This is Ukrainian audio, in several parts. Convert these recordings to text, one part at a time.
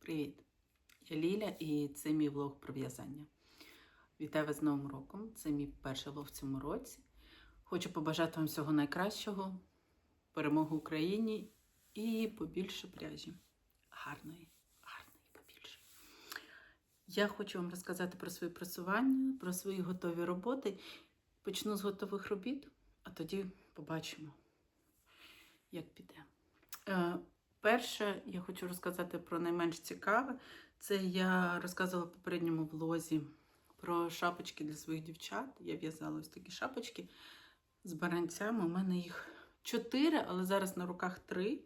Привіт! Я Ліля і це мій влог про в'язання. Вітаю вас з Новим роком! Це мій перший влог в цьому році. Хочу побажати вам всього найкращого, перемоги Україні і побільше пряжі. Гарної, гарної побільше. Я хочу вам розказати про своє просування, про свої готові роботи. Почну з готових робіт, а тоді побачимо, як піде. Перше, я хочу розказати про найменш цікаве. Це я розказувала в попередньому влозі про шапочки для своїх дівчат. Я в'язала ось такі шапочки з баранцями. У мене їх чотири, але зараз на руках три.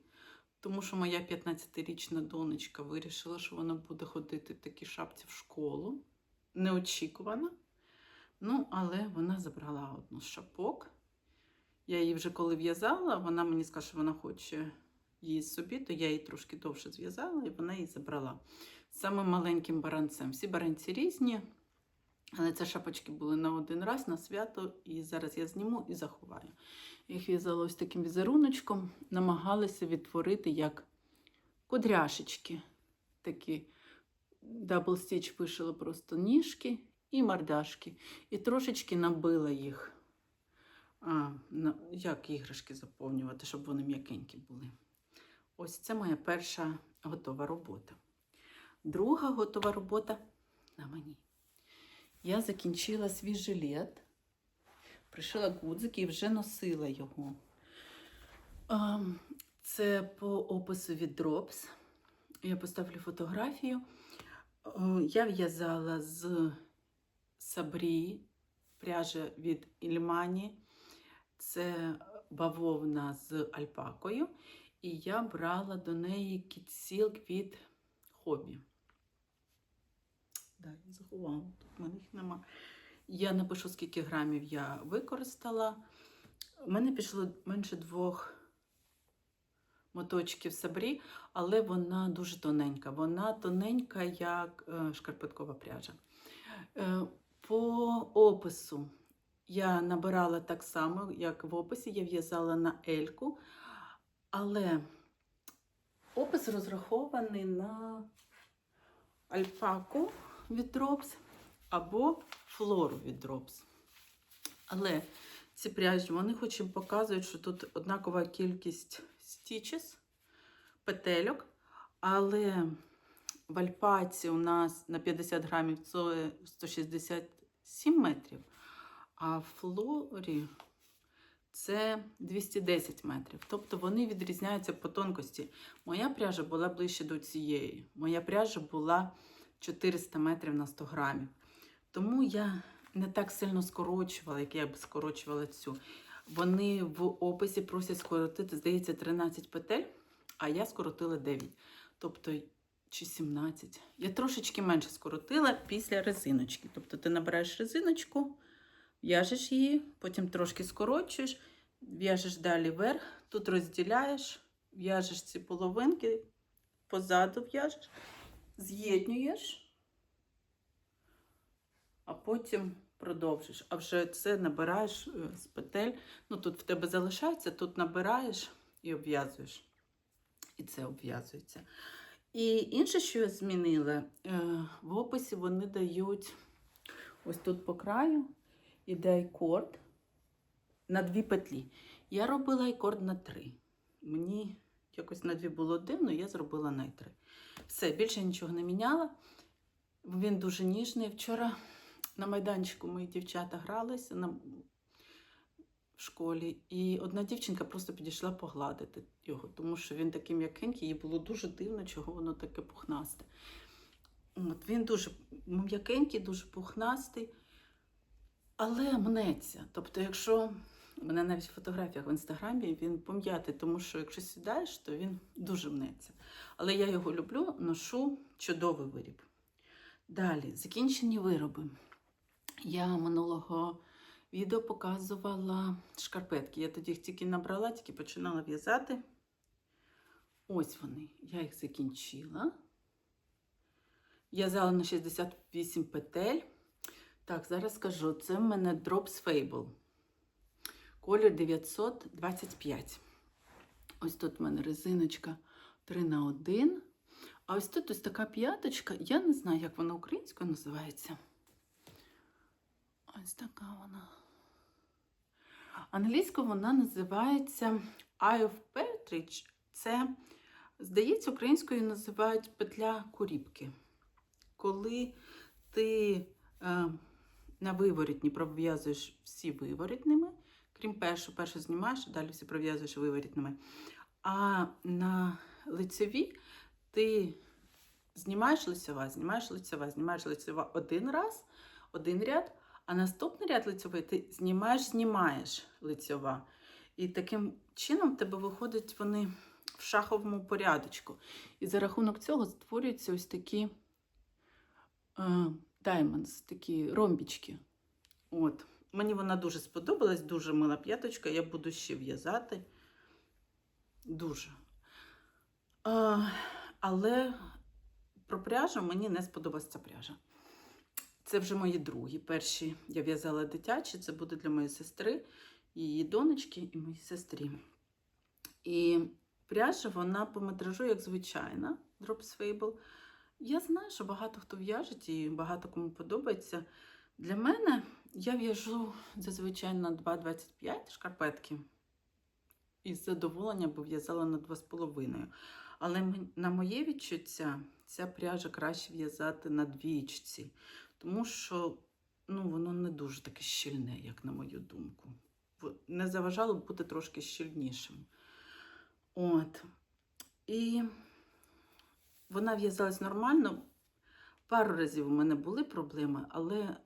Тому що моя 15-річна донечка вирішила, що вона буде ходити в такій шапці в школу. Неочікувано. Ну, але вона забрала одну з шапок. Я її вже коли в'язала, вона мені сказала, що вона хоче її собі, то я її трошки довше зв'язала і вона її забрала. Самим маленьким баранцем. Всі баранці різні, але це шапочки були на один раз на свято, і зараз я зніму і заховаю. Їх в'язала ось таким візеруночком, намагалася відтворити як кудряшечки. Такі дабл стіч вишила просто ніжки і мордашки. І трошечки набила їх. А, як іграшки заповнювати, щоб вони м'якенькі були. Ось це моя перша готова робота. Друга готова робота на мені. Я закінчила свій жилет, пришила гудзик і вже носила його. Це по опису від Drops. Я поставлю фотографію. Я в'язала з Сабрі пряжа від Ільмані. Це бавовна з альпакою. І я брала до неї кітсілк від хобі. Да, я заховала, тут в мене їх нема. Я напишу, скільки грамів я використала. У мене пішло менше двох моточків сабрі, але вона дуже тоненька. Вона тоненька, як е, шкарпеткова пряжа. Е, по опису я набирала так само, як в описі, я в'язала на ельку. Але опис розрахований на альпаку від Drops або флору від Drops. Але ці пряжі, вони хоч і показують, що тут однакова кількість стічес, петельок, але в альпаці у нас на 50 грамів це 167 метрів, а в флорі це 210 метрів. Тобто вони відрізняються по тонкості. Моя пряжа була ближче до цієї. Моя пряжа була 400 метрів на 100 грамів. Тому я не так сильно скорочувала, як я б скорочувала цю. Вони в описі просять скоротити, здається, 13 петель, а я скоротила 9. Тобто, чи 17. Я трошечки менше скоротила після резиночки. Тобто, ти набираєш резиночку. В'яжеш її, потім трошки скорочуєш, в'яжеш далі вверх, тут розділяєш, в'яжеш ці половинки, позаду в'яжеш, з'єднуєш, а потім продовжиш. А вже це набираєш е, з петель. Ну, тут в тебе залишається, тут набираєш і обв'язуєш. І це обв'язується. І інше, що я змінила, е, в описі вони дають ось тут по краю іде айкорд на дві петлі. Я робила айкорд на три. Мені якось на дві було дивно, я зробила на три. Все, більше нічого не міняла. Він дуже ніжний. Вчора на майданчику мої дівчата гралися на... в школі, і одна дівчинка просто підійшла погладити його, тому що він такий м'якенький, їй було дуже дивно, чого воно таке пухнасте. От Він дуже м'якенький, дуже пухнастий. Але мнеться. Тобто, якщо у мене навіть в фотографіях в інстаграмі він пом'ятий, тому що якщо сідаєш, то він дуже мнеться. Але я його люблю, ношу чудовий виріб. Далі, закінчені вироби. Я минулого відео показувала шкарпетки. Я тоді їх тільки набрала, тільки починала в'язати. Ось вони. Я їх закінчила. В'язала на 68 петель. Так, зараз скажу, це в мене Drops Fable. Колір 925. Ось тут в мене резиночка 3 на 1. А ось тут ось така п'яточка. Я не знаю, як вона українською називається. Ось така вона. Англійською вона називається Eye of Partridge. Це, здається, українською називають петля куріпки. Коли ти е, на виворітні пров'язуєш всі виворітними, крім першого, перше знімаєш, далі всі пров'язуєш виворітними. А на лицеві ти знімаєш лицева, знімаєш лицева, знімаєш лицева один раз, один ряд, а наступний ряд лицевий ти знімаєш, знімаєш лицева. І таким чином в тебе виходять вони в шаховому порядочку. І за рахунок цього створюються ось такі е, diamonds, такі ромбічки. От. Мені вона дуже сподобалась, дуже мила п'яточка. Я буду ще в'язати. Дуже. А, але про пряжу мені не сподобалася ця пряжа. Це вже мої другі. Перші я в'язала дитячі, це буде для моєї сестри, її донечки і моїй сестрі. І пряжа, вона по метражу, як звичайна, Drops Fable. Я знаю, що багато хто в'яжеть і багато кому подобається. Для мене я в'яжу зазвичай на 2,25 шкарпетки. І з задоволення би в'язала на 2,5. Але на моє відчуття, ця пряжа краще в'язати на двічці, тому що ну, воно не дуже таке щільне, як на мою думку. Не заважало б бути трошки щільнішим. От. І вона в'язалась нормально. Пару разів у мене були проблеми, але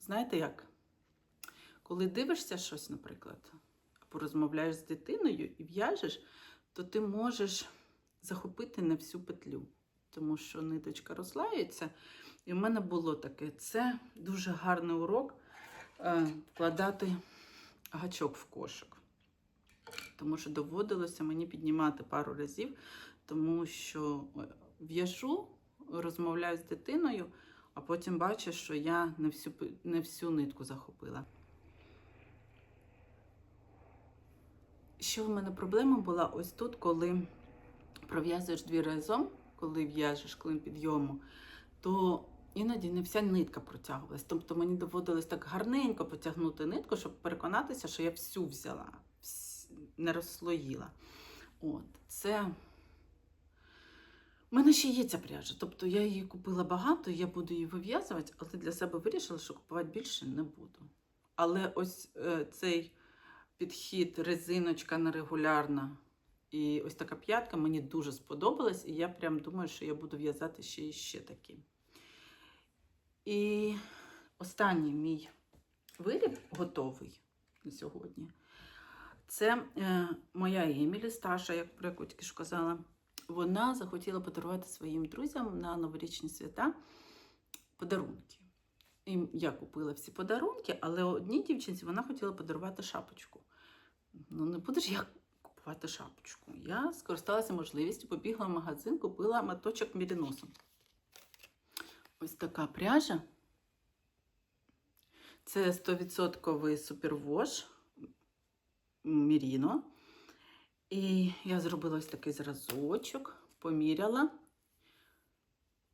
знаєте як? Коли дивишся щось, наприклад, або розмовляєш з дитиною і в'яжеш, то ти можеш захопити не всю петлю, тому що ниточка розслаюється. І в мене було таке. Це дуже гарний урок е, вкладати гачок в кошик. Тому що доводилося мені піднімати пару разів, тому що е, в'яжу, розмовляю з дитиною, а потім бачу, що я не всю, не всю нитку захопила. Ще в мене проблема була ось тут, коли пров'язуєш дві разом, коли в'яжеш клин підйому, то іноді не вся нитка протягувалась. Тобто мені доводилось так гарненько потягнути нитку, щоб переконатися, що я всю взяла, не розслоїла. От, це. У мене ще є ця пряжа. Тобто я її купила багато, я буду її вив'язувати, але для себе вирішила, що купувати більше не буду. Але ось е, цей підхід, резиночка нерегулярна і ось така п'ятка мені дуже сподобалась, і я прям думаю, що я буду в'язати ще і ще такі. І останній мій виріб готовий на сьогодні. Це е, моя Емілі старша, як про яку тільки що казала. Вона захотіла подарувати своїм друзям на новорічні свята подарунки. І я купила всі подарунки, але одній дівчинці вона хотіла подарувати шапочку. Ну, не будеш як купувати шапочку. Я скористалася можливістю, побігла в магазин, купила моточок міріносу. Ось така пряжа. Це 100% супервош Міріно. І я зробила ось такий зразочок, поміряла.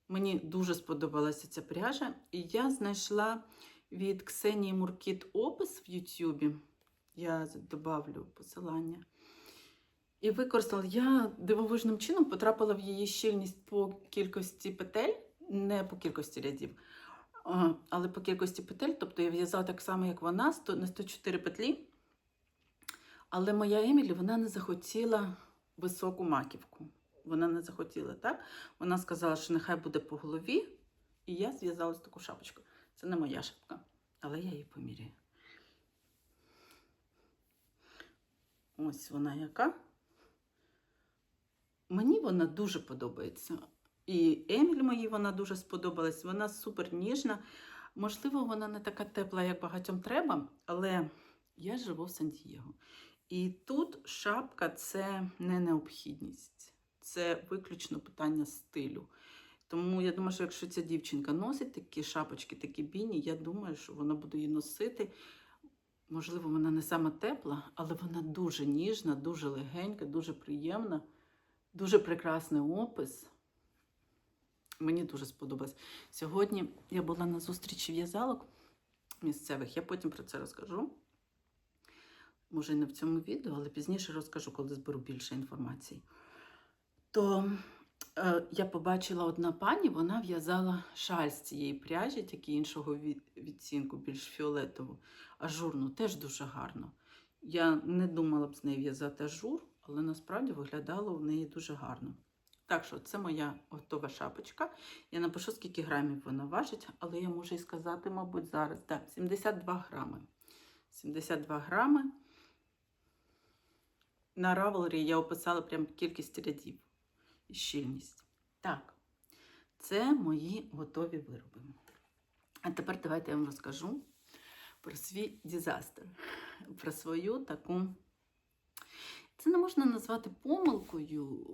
Мені дуже сподобалася ця пряжа. І я знайшла від Ксенії Муркіт опис в Ютубі. Я добавлю посилання. І використала. Я дивовижним чином потрапила в її щільність по кількості петель, не по кількості рядів, але по кількості петель. Тобто я в'язала так само, як вона, на 104 петлі. Але моя Емілі вона не захотіла високу маківку. Вона не захотіла, так? Вона сказала, що нехай буде по голові, і я зв'язала таку шапочку. Це не моя шапка, але я її поміряю. Ось вона яка. Мені вона дуже подобається. І Еміль моїй вона дуже сподобалась. Вона супер ніжна. Можливо, вона не така тепла, як багатьом треба, але я живу в Сан-Дієго. І тут шапка це не необхідність, це виключно питання стилю. Тому я думаю, що якщо ця дівчинка носить такі шапочки, такі біні, я думаю, що вона буде її носити. Можливо, вона не саме тепла, але вона дуже ніжна, дуже легенька, дуже приємна, дуже прекрасний опис. Мені дуже сподобалось. Сьогодні я була на зустрічі в'язалок місцевих, я потім про це розкажу. Може, не в цьому відео, але пізніше розкажу, коли зберу більше інформації. То е, я побачила одна пані, вона в'язала шаль з цієї пряжі, тільки іншого від- відцінку, більш фіолетову, ажурну, теж дуже гарно. Я не думала б з нею в'язати ажур, але насправді виглядало в неї дуже гарно. Так що це моя готова шапочка. Я напишу, скільки грамів вона важить, але я можу і сказати, мабуть, зараз. Так, 72 грами. 72 грами. На Ravelry я описала прям кількість рядів і щільність. Так, це мої готові вироби. А тепер давайте я вам розкажу про свій дизастер, про свою таку. Це не можна назвати помилкою,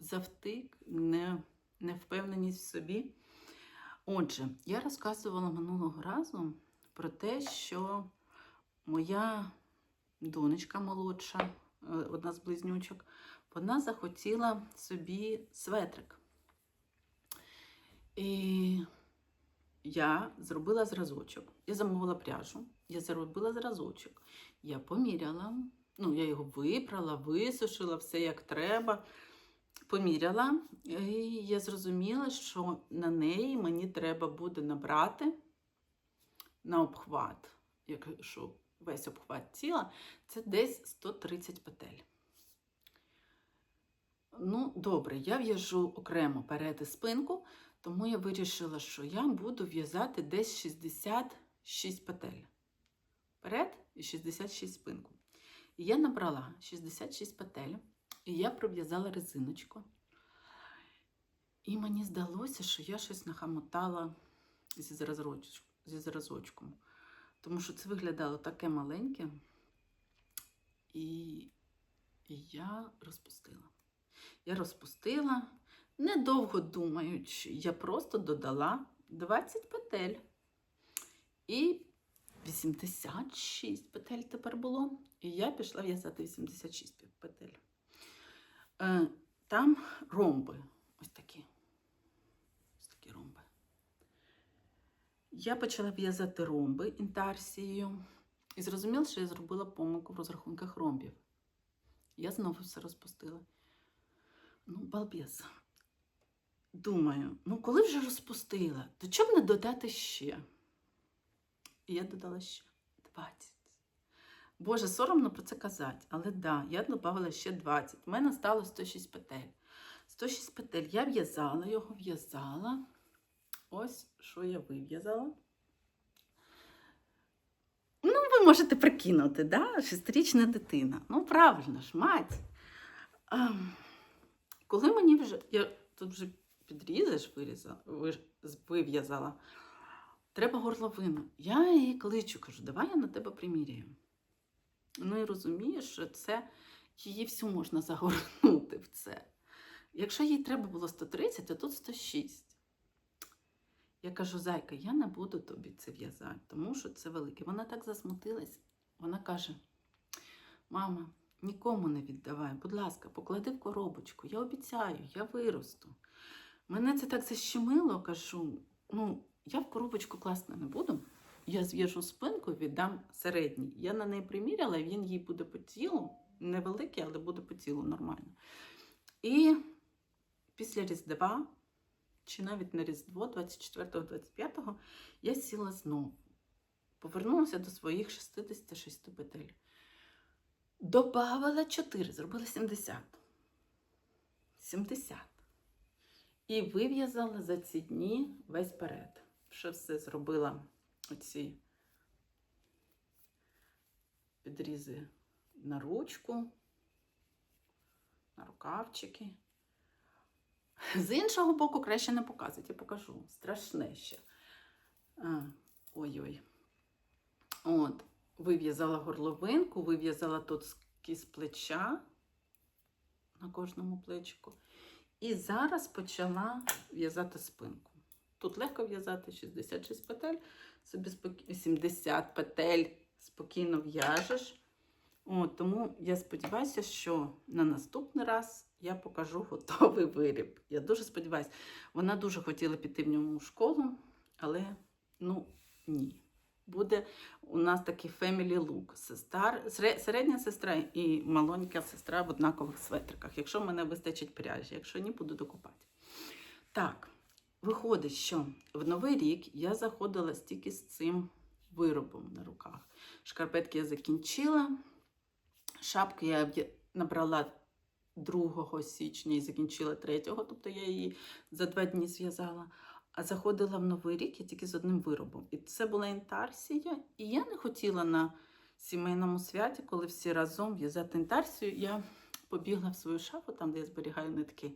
завтик, не, невпевненість в собі. Отже, я розказувала минулого разу про те, що моя донечка молодша, одна з близнючок, вона захотіла собі светрик. І я зробила зразочок. Я замовила пряжу, я зробила зразочок. Я поміряла, ну, я його випрала, висушила, все як треба. Поміряла, і я зрозуміла, що на неї мені треба буде набрати на обхват, якщо весь обхват тіла, це десь 130 петель. Ну, добре, я в'яжу окремо перед спинку, тому я вирішила, що я буду в'язати десь 66 петель. Перед і 66 спинку. І я набрала 66 петель, і я пров'язала резиночку. І мені здалося, що я щось нахамотала зі зразочком. Тому що це виглядало таке маленьке. І, я розпустила. Я розпустила, недовго думаючи, я просто додала 20 петель. І 86 петель тепер було. І я пішла в'язати 86 петель. Е, Там ромби. Ось такі. Ось такі ромби. Я почала в'язати ромби інтарсією. І зрозуміла, що я зробила помилку в розрахунках ромбів. Я знову все розпустила. Ну, балбес. Думаю, ну коли вже розпустила, то чому не додати ще? І я додала ще 20. Боже, соромно про це казати, але да, я додавала ще 20. У мене стало 106 петель. 106 петель. Я в'язала його, в'язала. Ось що я вив'язала. Ну, ви можете прикинути, да? Шестирічна дитина. Ну, правильно ж, мать. А, коли мені вже. Я тут вже підрізаєш, вив'язала. Треба горловину. Я її кличу, кажу, давай я на тебе приміряю. Ну і розумію, що це її всю можна загорнути в це. Якщо їй треба було 130, то тут 106. Я кажу, зайка, я не буду тобі це в'язати, тому що це велике. Вона так засмутилась. Вона каже: Мама, нікому не віддавай, будь ласка, поклади в коробочку. Я обіцяю, я виросту. Мене це так защемило, кажу. Ну, я в коробочку класно не буду. Я зв'яжу спинку, віддам середній. Я на неї приміряла, він їй буде по тілу. Невеликий, але буде по тілу нормально. І після Різдва, чи навіть на Різдво, 24-25, я сіла знову. Повернулася до своїх 66 петель. Добавила 4, зробила 70. 70. І вив'язала за ці дні весь перед. Ще все зробила оці підрізи на ручку, на рукавчики. З іншого боку, краще не показувати, я покажу. Страшне ще. Ой-ой. От, вив'язала горловинку, вив'язала тут з плеча на кожному плечику. І зараз почала в'язати спинку. Тут легко в'язати 66 петель, собі спокій... 70 петель спокійно в'яжеш. Тому я сподіваюся, що на наступний раз я покажу готовий виріб. Я дуже сподіваюся, вона дуже хотіла піти в ньому в школу, але ну ні. Буде у нас такий family look. Середня сестра і маленька сестра в однакових светриках. Якщо мене вистачить пряжі, якщо ні, буду докупати. Так, виходить, що в новий рік я заходила стільки з цим виробом на руках. Шкарпетки я закінчила. Шапки я набрала 2 січня і закінчила 3, тобто я її за два дні зв'язала. А заходила в новий рік я тільки з одним виробом. І це була інтарсія. І я не хотіла на сімейному святі, коли всі разом в'язати інтарсію. Я побігла в свою шафу, там, де я зберігаю нитки.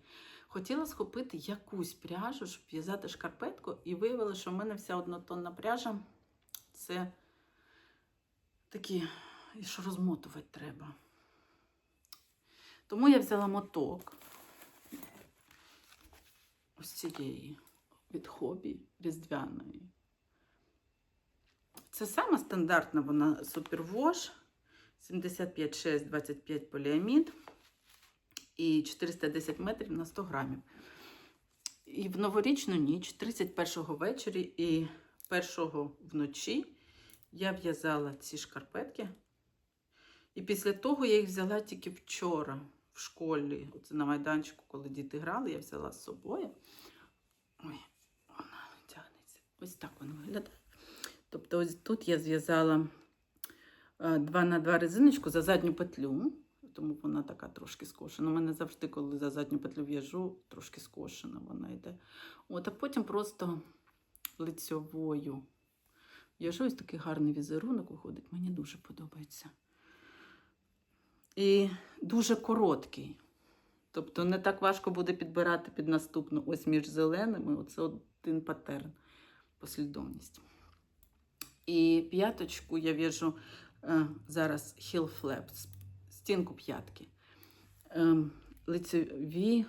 Хотіла схопити якусь пряжу, щоб в'язати шкарпетку, і виявилося, що в мене вся однотонна пряжа це такі, що розмотувати треба. Тому я взяла моток ось цієї від хобі різдвяної. Це сама стандартна вона супервош 75,6, 25 поліамід і 410 метрів на 100 грамів. І в новорічну ніч, 31-го ввечері і 1-го вночі я в'язала ці шкарпетки. І після того я їх взяла тільки вчора школі. Оце на майданчику, коли діти грали, я взяла з собою. Ой, вона тягнеться. Ось так воно виглядає. Тобто, ось тут я зв'язала 2 на 2 резиночку за задню петлю, тому вона така трошки скошена. У мене завжди, коли за задню петлю в'яжу, трошки скошена вона йде. От, а потім просто лицьовою. В'яжу ось такий гарний візерунок виходить, мені дуже подобається. І дуже короткий. Тобто не так важко буде підбирати під наступну ось між зеленими. Оце один патерн, послідовність. І п'яточку я в'яжу е, зараз heel flap, стінку п'ятки. Е, лицеві,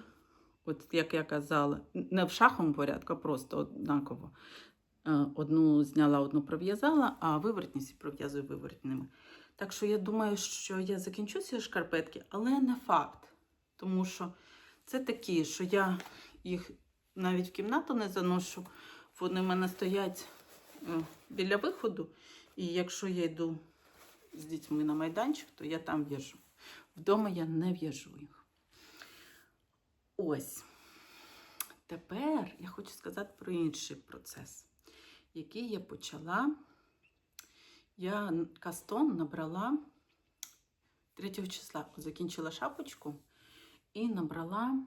от як я казала, не в шаховому порядку, а просто однаково. Е, одну зняла, одну пров'язала, а виворотні всі пров'язую виворотними. Так що я думаю, що я закінчу ці шкарпетки, але не факт. Тому що це такі, що я їх навіть в кімнату не заношу. Вони в мене стоять е, біля виходу. І якщо я йду з дітьми на майданчик, то я там в'яжу. Вдома я не в'яжу їх. Ось. Тепер я хочу сказати про інший процес, який я почала. Я кастон набрала 3 числа, закінчила шапочку і набрала.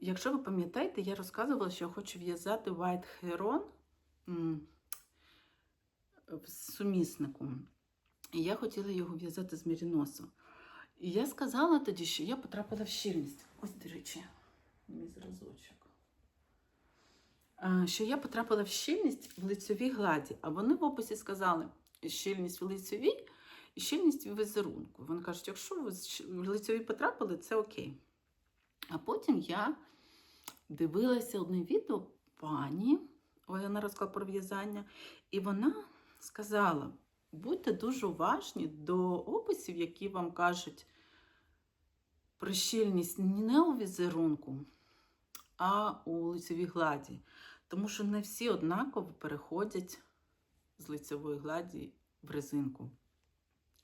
Якщо ви пам'ятаєте, я розказувала, що я хочу в'язати White Heron в суміснику. І я хотіла його в'язати з міріносу. І я сказала тоді, що я потрапила в щільність. Ось, до речі, мій зразочок. Що я потрапила в щільність в лицьовій гладі. А вони в описі сказали, щільність в лицьовій і щільність в візерунку. Вони кажуть, якщо ви в лицьовій потрапили, це окей. А потім я дивилася одне відео пані, вона розказала про в'язання, і вона сказала: будьте дуже уважні до описів, які вам кажуть про щільність не у візерунку, а у лицевій гладі. Тому що не всі однаково переходять з лицевої гладі в резинку.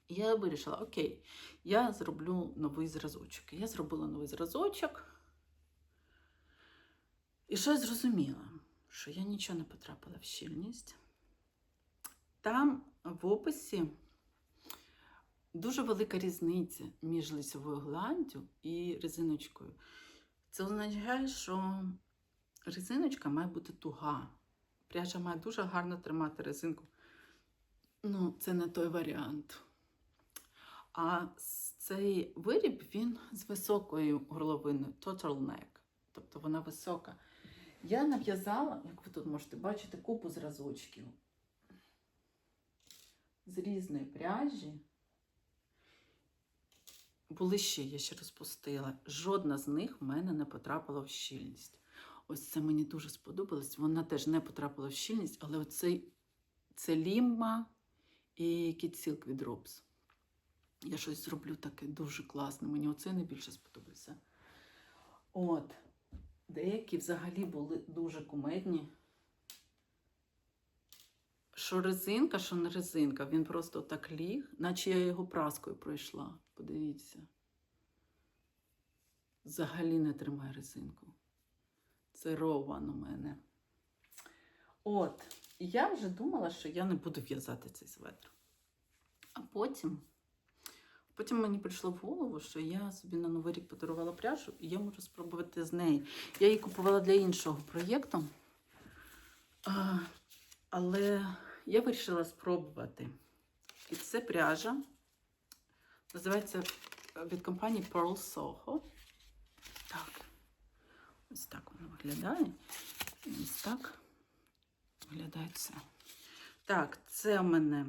І я вирішила, окей, я зроблю новий зразочок. Я зробила новий зразочок. І що я зрозуміла? Що я нічого не потрапила в щільність. Там в описі дуже велика різниця між лицевою гладдю і резиночкою. Це означає, що резиночка має бути туга. Пряжа має дуже гарно тримати резинку. Ну, це не той варіант. А цей виріб він з високою горловиною, turtleneck, тобто вона висока. Я нав'язала, як ви тут можете бачити, купу зразочків з різної пряжі. Були ще, я ще розпустила. Жодна з них в мене не потрапила в щільність. Ось це мені дуже сподобалось. Вона теж не потрапила в щільність, але оцей це лімма і кітсілк від Робс. Я щось зроблю таке дуже класне. Мені оце найбільше сподобався. От. Деякі взагалі були дуже кумедні. Що резинка, що не резинка. Він просто так ліг, наче я його праскою пройшла. Подивіться. Взагалі не тримає резинку. Це рован у мене. От, я вже думала, що я не буду в'язати цей светр. А потім, потім мені прийшло в голову, що я собі на Новий рік подарувала пряжу, і я можу спробувати з неї. Я її купувала для іншого проєкту. Але я вирішила спробувати. І це пряжа. Називається від компанії Pearl Soho. Ось так воно виглядає. Ось так виглядає це. Так, це у мене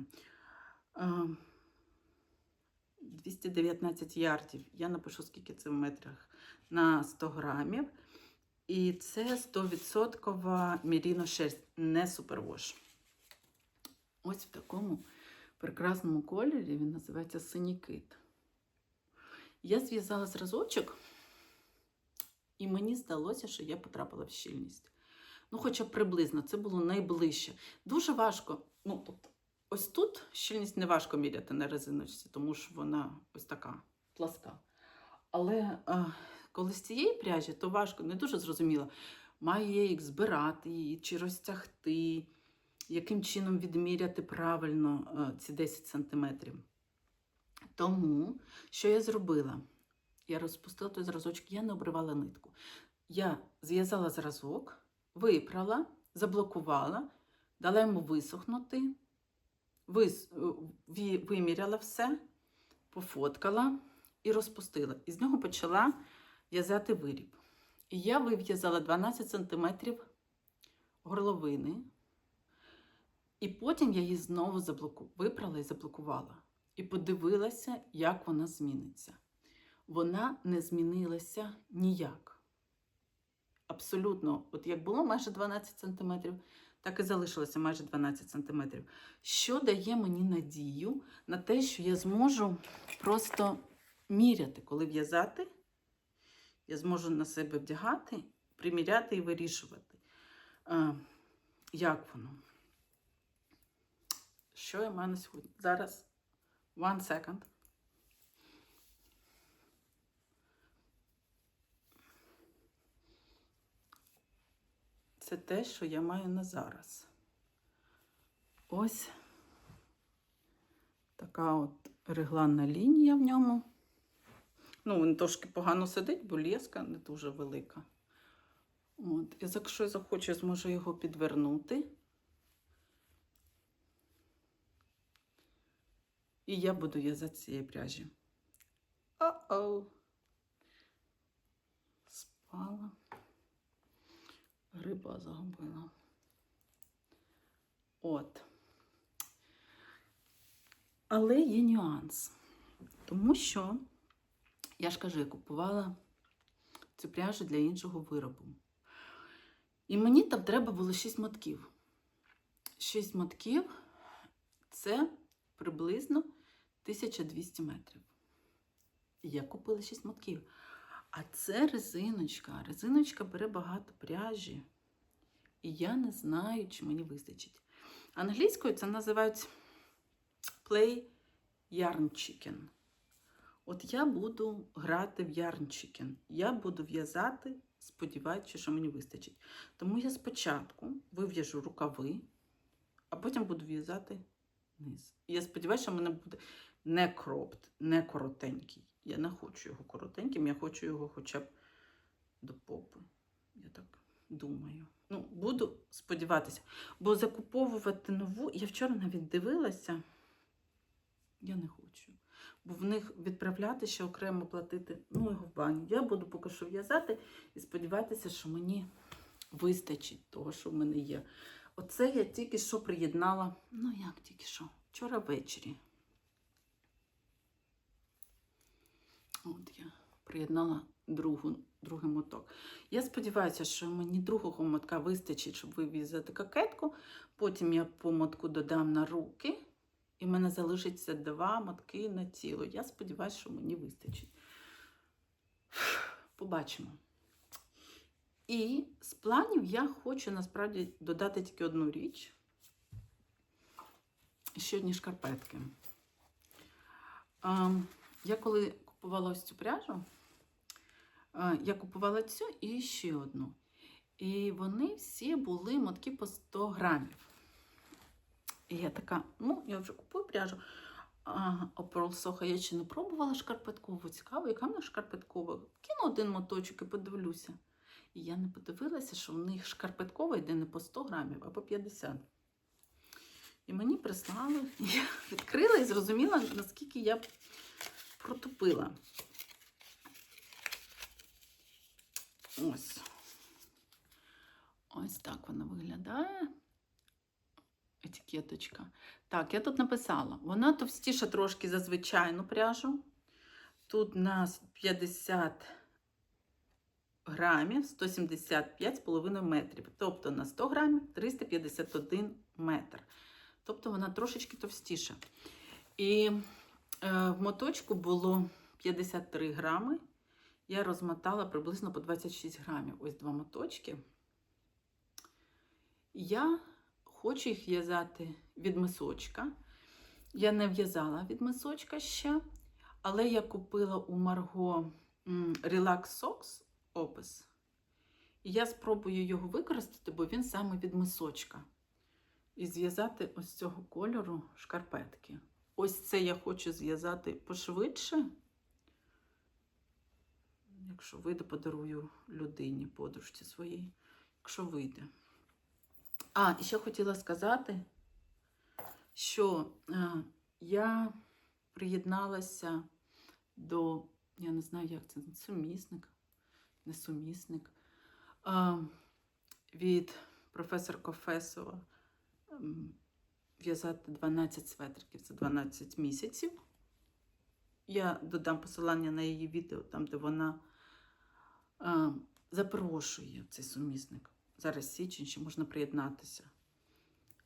е, 219 ярдів. Я напишу, скільки це в метрах на 100 грамів. І це 100% міріно шерсть, не супервош. Ось в такому прекрасному кольорі він називається синій кит. Я зв'язала зразочок, і мені здалося, що я потрапила в щільність. Ну, хоча приблизно, це було найближче. Дуже важко. Ну, тобто, ось тут щільність не важко міряти на резиночці, тому що вона ось така пласка. Але а, коли з цієї пряжі, то важко, не дуже зрозуміло, маю я їх збирати її чи розтягти, яким чином відміряти правильно а, ці 10 сантиметрів. Тому, що я зробила? Я розпустила той зразочок, я не обривала нитку. Я зв'язала зразок, випрала, заблокувала, дала йому висохнути, вис... виміряла все, пофоткала і розпустила. І з нього почала в'язати виріб. І я вив'язала 12 см горловини, і потім я її знову заблоку... випрала і заблокувала. І подивилася, як вона зміниться. Вона не змінилася ніяк. Абсолютно, от як було майже 12 см, так і залишилося майже 12 см. Що дає мені надію на те, що я зможу просто міряти, коли в'язати, я зможу на себе вдягати, приміряти і вирішувати, а, як воно. Що я маю на сьогодні? Зараз one second. Це те, що я маю на зараз. Ось така от регланна лінія в ньому. Ну, він трошки погано сидить, бо леска не дуже велика. От. І якщо я захочу, я зможу його підвернути. І я буду в'язати з цієї пряжі. О-оу. Спала. Риба загубила. От. Але є нюанс. Тому що, я ж кажу, я купувала цю пряжу для іншого виробу. І мені там треба було 6 мотків. 6 мотків це приблизно 1200 метрів. Я купила 6 мотків. А це резиночка. Резиночка бере багато пряжі. І я не знаю, чи мені вистачить. Англійською це називають play yarn chicken. От я буду грати в yarn chicken. Я буду в'язати, сподіваючись, що мені вистачить. Тому я спочатку вив'яжу рукави, а потім буду в'язати низ. І я сподіваюся, що в мене буде не кропт, не коротенький. Я не хочу його коротеньким, я хочу його хоча б до попи. Я так думаю. Ну, буду сподіватися. Бо закуповувати нову, я вчора навіть дивилася, я не хочу. Бо в них відправляти ще окремо платити, ну його в баню. Я буду поки що в'язати і сподіватися, що мені вистачить того, що в мене є. Оце я тільки що приєднала, ну як тільки що, вчора ввечері. От я приєднала другу, другий моток. Я сподіваюся, що мені другого мотка вистачить, щоб вивізати кокетку. Потім я по мотку додам на руки, і в мене залишиться два мотки на тіло. Я сподіваюся, що мені вистачить. Побачимо. І з планів я хочу насправді додати тільки одну річ. Ще одні шкарпетки. Я коли купувала ось цю пряжу, я купувала цю і ще одну. І вони всі були мотки по 100 грамів. І я така, ну, я вже купую пряжу. А, Pearl Soho я ще не пробувала шкарпеткову. Цікаво, яка в них шкарпеткова. Кину один моточок і подивлюся. І я не подивилася, що в них шкарпеткова йде не по 100 грамів, а по 50. І мені прислали, я відкрила і зрозуміла, наскільки я протупила. Ось. Ось так вона виглядає. Етикеточка. Так, я тут написала. Вона товстіша трошки за звичайну пряжу. Тут у нас 50 грамів 175,5 метрів. Тобто на 100 грамів 351 метр. Тобто вона трошечки товстіша. І в моточку було 53 грами. Я розмотала приблизно по 26 грамів. Ось два моточки. Я хочу їх в'язати від мисочка. Я не в'язала від мисочка ще, але я купила у Марго Relax Socks опис. І я спробую його використати, бо він саме від мисочка. І зв'язати ось цього кольору шкарпетки. Ось це я хочу зв'язати пошвидше. Якщо вийде, подарую людині, подружці своїй, якщо вийде. А, і ще хотіла сказати, що е, я приєдналася до, я не знаю, як це, сумісник, не сумісник, від професора Кофесова ем, в'язати 12 светриків за 12 місяців. Я додам посилання на її відео, там, де вона е, запрошує цей сумісник. Зараз січень, ще можна приєднатися.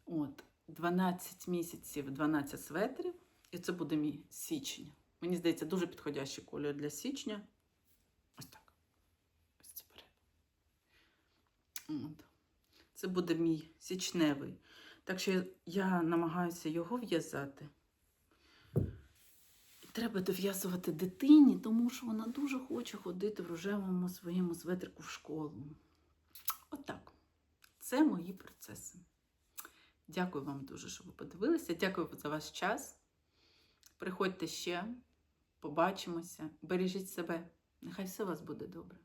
От, 12 місяців, 12 светрів, і це буде мій січень. Мені здається, дуже підходящий кольор для січня. Ось так. Ось це перед. От. Це буде мій січневий. Так що я намагаюся його в'язати. Треба дов'язувати дитині, тому що вона дуже хоче ходити в рожевому своєму светрику в школу. Отак. Це мої процеси. Дякую вам дуже, що ви подивилися. Дякую за ваш час. Приходьте ще, побачимося, бережіть себе. Нехай все у вас буде добре.